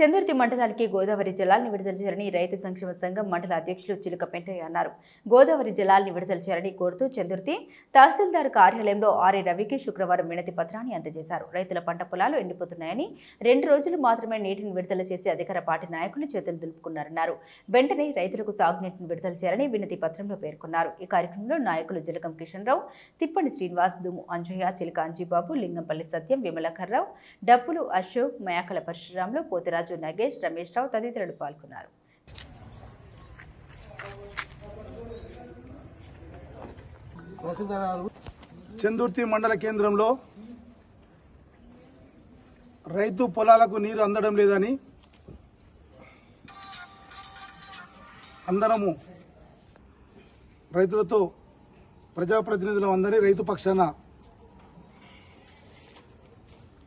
చందుర్తి మండలానికి గోదావరి జలాలను విడుదల చేయాలని రైతు సంక్షేమ సంఘం మండల అధ్యక్షులు చిలుక పెంటయ్య అన్నారు. గోదావరి జలాలను విడుదల చేయాలని కోరుతూ చందుర్తి తహసీల్దార్ కార్యాలయంలో ఆర్ఏ రవికి శుక్రవారం వినతి పత్రాన్ని అందజేశారు. రైతుల పంట పొలాలు ఎండిపోతున్నాయని రెండు రోజులు మాత్రమే నీటిని విడుదల చేసి అధికార పార్టీ నాయకులు చేతులు దులుపుకున్నారన్నారు. వెంటనే రైతులకు సాగునీటిని విడుదల చేయాలని వినతి పత్రంలో పేర్కొన్నారు. ఈ కార్యక్రమంలో నాయకులు జలకం కిషన్ రావు తిప్పని శ్రీనివాస్ దుమ్ము అంజయ్య చిలక అంజీబాబు లింగంపల్లి సత్యం విమలకర్రావు డప్పులు అశోక్ మయాకల పరశురాములు పోతిరాజు నగేష్ రమేష్ రావు తదితరులు పాల్గొన్నారు. చందుర్తి మండల కేంద్రంలో రైతు పొలాలకు నీరు అందడం లేదని అందరము రైతులతో ప్రజాప్రతినిధులం అందరి రైతు పక్షాన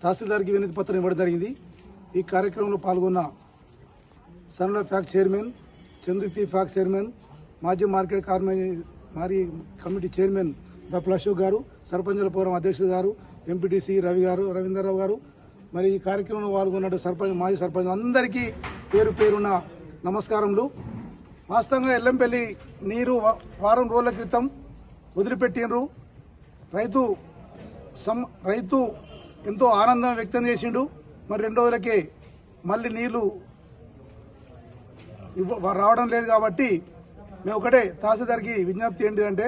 తహసీల్దార్కి వినతి పత్రం ఇవ్వడం జరిగింది. ఈ కార్యక్రమంలో పాల్గొన్న సన్ల ఫ్యాక్ చైర్మన్ చంద్రుతి ఫ్యాక్ చైర్మన్ మాజీ మార్కెట్ కార్మే మారీ కమిటీ చైర్మన్ డప్పుల అశోక్ గారు సర్పంచుల ఫోరం అధ్యక్షుడు గారు ఎంపీటీసీ రవి గారు రవీంద్రరావు గారు. మరి ఈ కార్యక్రమంలో పాల్గొన్న సర్పంచ్ మాజీ సర్పంచ్ అందరికీ పేరు పేరున్న నమస్కారములు. వాస్తవంగా ఎల్లంపల్లి నీరు వారం రోజుల క్రితం వదిలిపెట్టినరు రైతు సం రైతు ఎంతో ఆనందం వ్యక్తం చేసిండు. మరి రెండు రోజులకే మళ్ళీ నీళ్ళు ఇవ్వ రావడం లేదు కాబట్టి మేము ఒకటే తహసీల్దార్కి విజ్ఞప్తి ఏంటిదంటే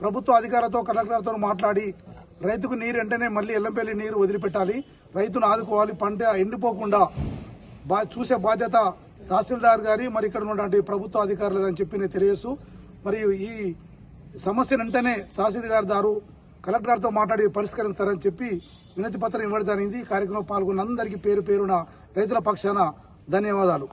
ప్రభుత్వ అధికారులతో కలెక్టర్తో మాట్లాడి రైతుకు నీరు వెంటనే మళ్ళీ ఎల్లంపల్లి నీరు వదిలిపెట్టాలి. రైతును ఆదుకోవాలి. పంట ఎండిపోకుండా బా చూసే బాధ్యత తహసీల్దార్ గారి. మరి ఇక్కడ ఉన్నటువంటి ప్రభుత్వ అధికారులు అని చెప్పి నేను తెలియజేస్తూ మరియు ఈ సమస్యను వెంటనే తహసీల్దార్ దారు కలెక్టర్తో మాట్లాడి పరిష్కరిస్తారని చెప్పి వినతి పత్రం ఇవ్వడం జరిగింది. ఈ కార్యక్రమంలో పాల్గొన్న అందరికీ పేరు పేరున రైతుల పక్షాన ధన్యవాదాలు.